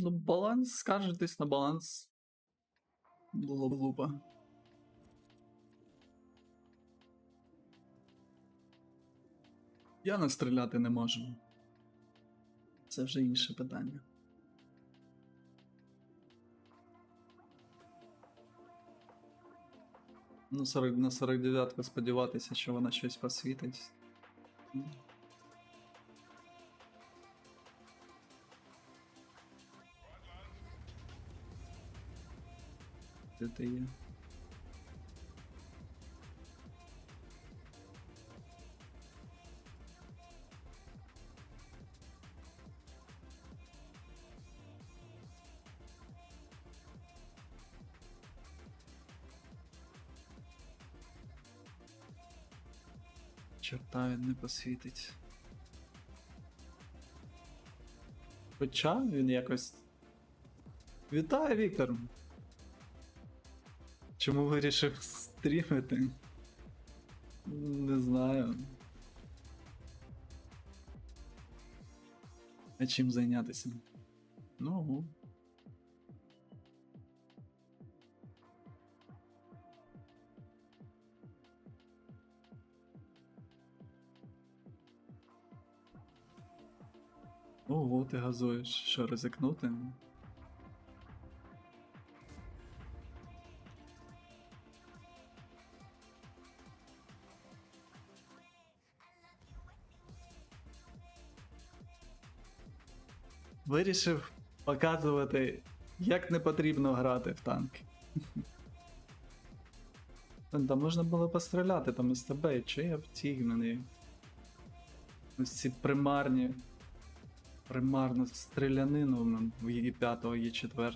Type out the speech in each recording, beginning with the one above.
Ну, баланс, скаржитись на баланс. Було б глупо. Я настріляти не можу. Це вже інше питання. Ну, 40, на 49-ку сподіватися, що вона щось посвітить. Де ти є? Чорта він не посвітить. Хоча він якось. Вітаю, Віктор! Чому вирішив стрімити? Не знаю. А чим зайнятися? Ну. Ого, ти газуєш. Що, ризикнути? Вирішив показувати, як не потрібно грати в танки. Там можна було постріляти, там із тебе, чи я втігнений. Ось ці примарні. Примарну стрілянину ну, в її 5 її 4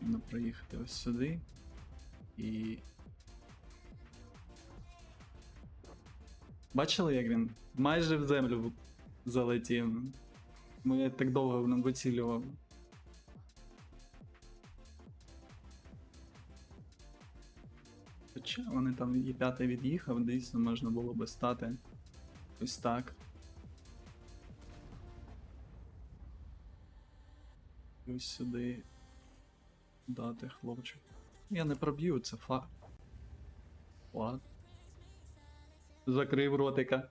Ну, проїхати ось сюди. І. Бачили, як він майже в землю залетів. Я так довго ньому вицілював. Хоча вони там і п'ятий від'їхав, дійсно можна було би стати ось так. І Ось сюди дати хлопчик. Я не проб'ю, це факт. Ладно. Закрив ротика.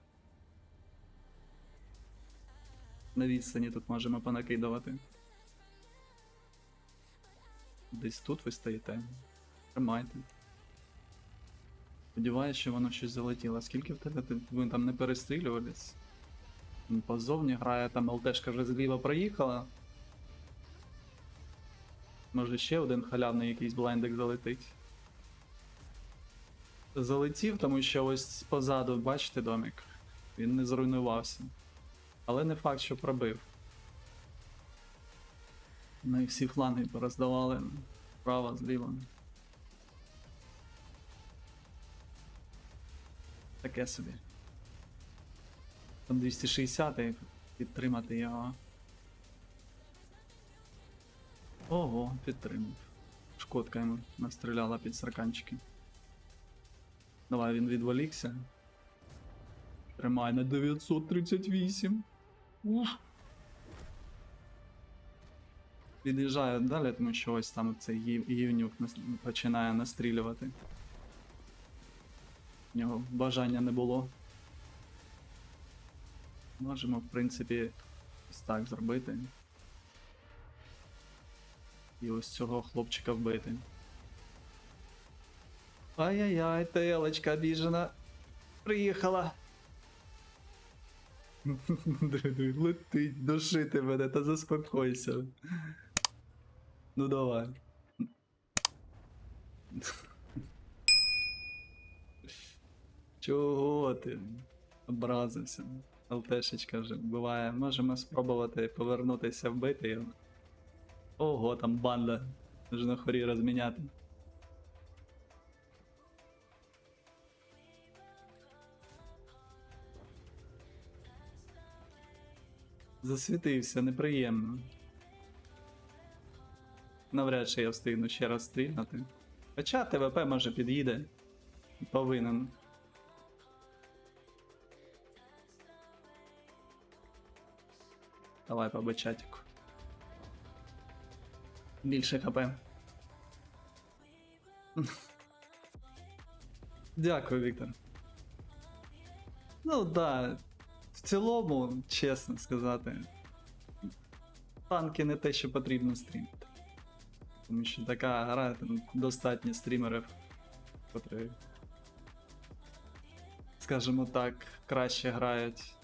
На відстані тут можемо понакидувати. Десь тут ви стоїте. Тримайте. Сподіваюсь, що воно щось залетіло. Скільки в тебе ви там не перестрілювались? Позовні грає там ЛТшка вже зліва проїхала. Може ще один халявний якийсь блайндик залетить. Залетів, тому що ось позаду, бачите, домик. Він не зруйнувався. Але не факт, що пробив. На всі фланги пороздавали. Справа, зліва. Таке собі. Там 260 і підтримати його. Ого, підтримав. Шкодка йому настріляла під сарканчики. Давай він відволікся. Тримай на 938. Уф. Від'їжджаю далі, тому що ось там цей гів- гівнюк починає настрілювати. В нього бажання не було. Можемо, в принципі, ось так зробити. І ось цього хлопчика вбити. Ай-яй-яй, телочка біжена. Приїхала. Летить, душити мене, та заспокойся. Ну давай. Чого ти? Образився. ЛТшечка вже буває. Можемо спробувати повернутися вбити його. Ого, там банда. Вже на хорі розміняти. Засвітився неприємно. Навряд чи я встигну ще раз стрільнути. Хоча ТВП може під'їде. Повинен. Давай побачатику. Більше хп. Дякую, Віктор. Ну да, цілому, чесно сказати, танки не те, що потрібно стрімити. Тому що така гра, там достатньо стрімерів, котрі, скажімо так, краще грають.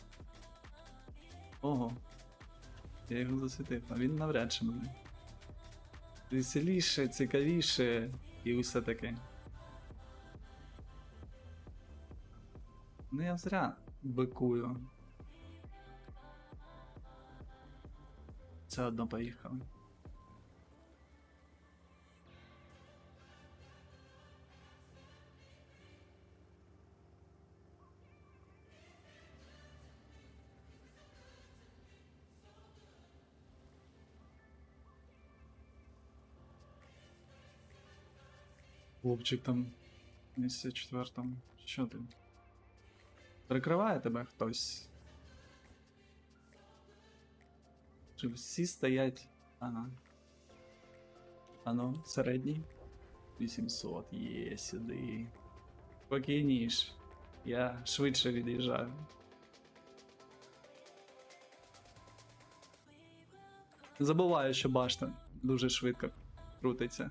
Ого. Я його засвітив, а він навряд чи мене. Веселіше, цікавіше і усе таке. Ну я зря бикую. Це одно поїхали. Хлопчик там місяці четвертому. Що ти? Прикриває тебе хтось? Всі стоять? Ага. Ано, середній. 800 є сюди. Спокійніш. Я швидше від'їжджаю. Забуваю, що башта дуже швидко крутиться.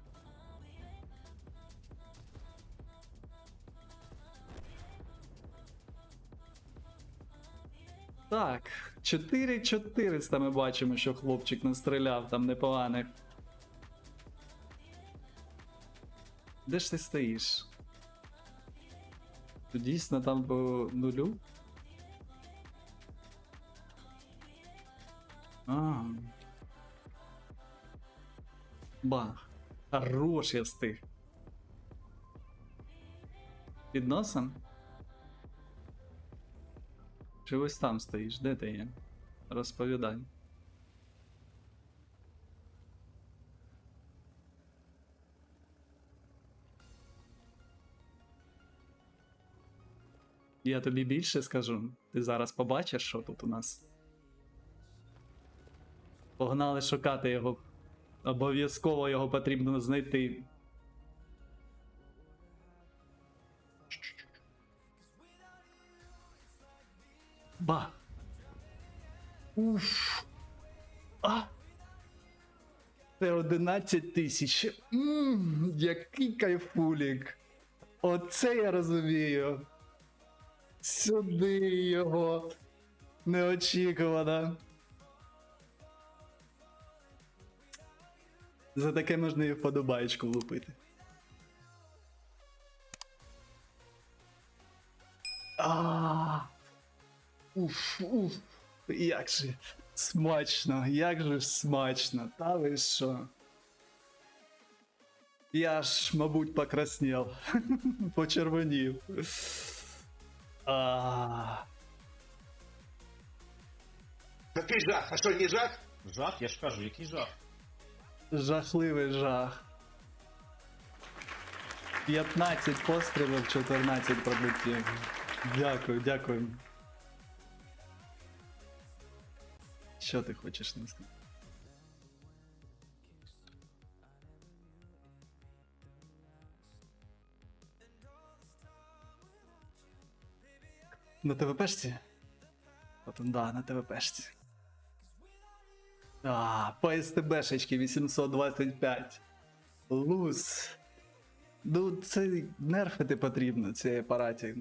Так, 4400 ми бачимо, що хлопчик настріляв там непоганих. Де ж ти стоїш? Ти дійсно там по нулю? А. Бах. Хорош я встиг. Під носом? Чи ось там стоїш? Де ти є? Розповідай. Я тобі більше скажу. Ти зараз побачиш, що тут у нас. Погнали шукати його. Обов'язково його потрібно знайти. Ба. Уф. А. Це 11 тисяч. Ммм, який кайфулік. Оце я розумію. Сюди його. Неочікувано. За таке можна і вподобаєчку влупити. А. Уф, уф. Як же смачно, як же смачно, та ви що? Я ж, мабуть, покраснів. Почервонів. А, Який жах? А що, не жах? Жах, я ж кажу, який жах. жахливий жах. 15 пострілів, 14 пробиттів. Дякую, дякую. Що ти хочеш сказати? На ТВПшці? От, да, на ТВПшці. А, по СТБшечки 825. Луз. Ну, це нерфити потрібно, цей апараті.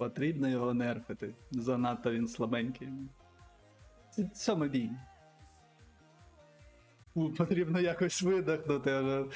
Потрібно його нерфити. Занадто він слабенький. Сьомий бій. Потрібно якось видихнути, але